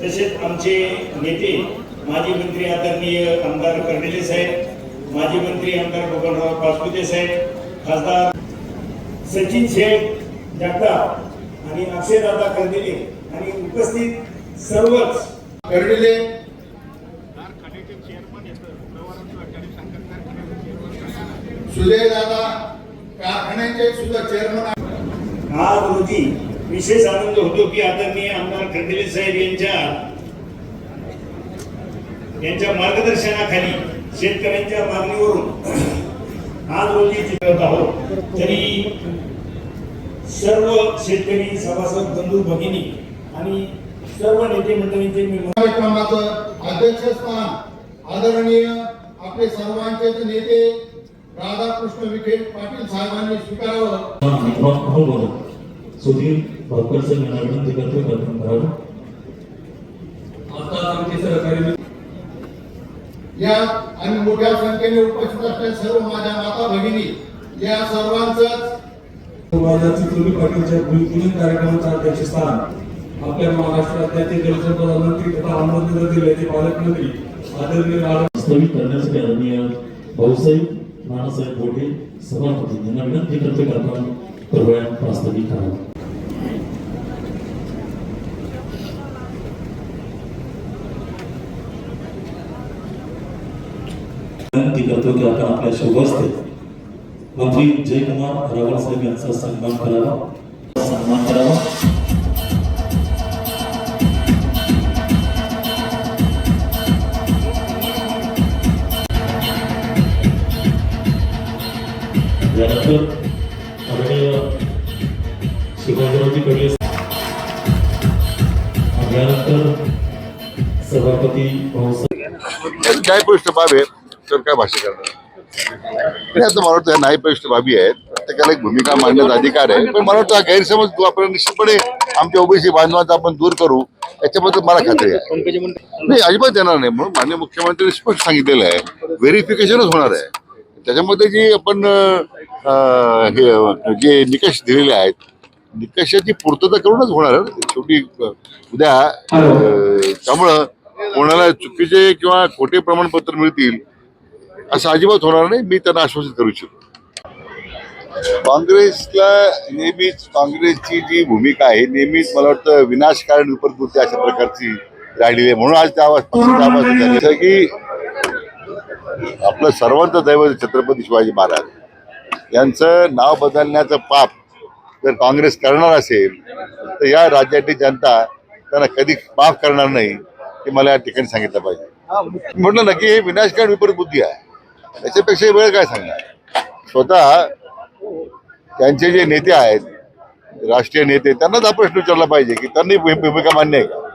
तसेच आमचे नेते माजी मंत्री आदरणीय आमदार कर्डिले साहेब माजी मंत्री आमदार बबनराव पाचपुते साहेब खासदार सचिन शेख जगताप आणि अक्षयदादा कर्डिले आणि उपस्थित सर्वच. कर्डिले सुजय दादा कारखान्याचे सुद्धा चेअरमन आज रोजी विशेष आनंद होतो की आदरणीय आमदार खंडिले साहेब यांच्या यांच्या मार्गदर्शनाखाली शेतकऱ्यांच्या मागणीवरून आज रोजी चित्रत आहोत. तरी सर्व शेतकरी सभासद बंधू भगिनी आणि सर्व नेते मंडळींचे मी कार्यक्रमाचं अध्यक्षस्थान आदरणीय आपले सर्वांचे नेते राधाकृष्ण विखे पाटील साहेबांनी स्वीकारावं. सुधीर भापकर यांना विनंती करतो कल्पना करावं. आता आमचे सहकारी या आणि मोठ्या संख्येने उपस्थित असलेल्या सर्व माझ्या माता भगिनी या सर्वांचं पाटीलच्या कार्यक्रमाचं अध्यक्षस्थान आपल्या महाराष्ट्र राज्याचे जलसंपदा मंत्री तथा अहमदनगर जिल्ह्याचे पालकमंत्री आदरणीय राणा वास्तविक करण्यासाठी आदरणीय भाऊसाहेब नानासाहेब बोटे सभापती यांना करतो की कृपया प्रास्ताविक करावं करतो की आपण आपल्या शोभास्ते मंत्री जयकुमार रावळ साहेब यांचा सन्मान करावा सन्मान करावा यानंतर आदरणीय शिवाजीरावजी कडले यानंतर सभापती भाऊसाहेब काय प्रश्न बाब आहे तर काय भाषा करणार? आणि आता मला वाटतं नाही प्रश्न बाबी आहेत. प्रत्येकाला एक भूमिका मांडण्याचा अधिकार आहे. पण मला वाटतं हा गैरसमज तो आपण निश्चितपणे आमच्या ओबीसी बांधवांचा आपण दूर करू याच्याबद्दल मला खात्री आहे. नाही अजिबात येणार नाही म्हणून मान्य मुख्यमंत्र्यांनी स्पष्ट सांगितलेलं आहे. व्हेरिफिकेशनच होणार आहे. त्याच्यामध्ये जी आपण हे जे निकष दिलेले आहेत निकषाची पूर्तता करूनच होणार. शेवटी उद्या त्यामुळं कोणाला चुकीचे किंवा खोटे प्रमाणपत्र मिळतील असं अजिबात होणार नाही. मी त्यांना आश्वासित करू इच्छितो. काँग्रेसला नेहमीच काँग्रेसची जी भूमिका आहे नेहमीच मला वाटतं विनाशकारण विपत्कृती अशा प्रकारची राहिलेली आहे. म्हणून आज त्या आवाज की आपलं सर्वांचं दैवत छत्रपती शिवाजी महाराज. यांचं नाव बदलण्याचं पाप जर काँग्रेस करणार असेल तर या राज्यातली जनता त्यांना कधी माफ करणार नाही हे मला या ठिकाणी सांगितलं पाहिजे. म्हटलं ना की हे विनाशकारण विपरीत बुद्धी आहे. त्याच्यापेक्षा वेळ काय सांगणार? स्वतः त्यांचे जे नेते आहेत राष्ट्रीय नेते त्यांनाच हा प्रश्न विचारला पाहिजे की त्यांनी भूमिका मान्य आहे का?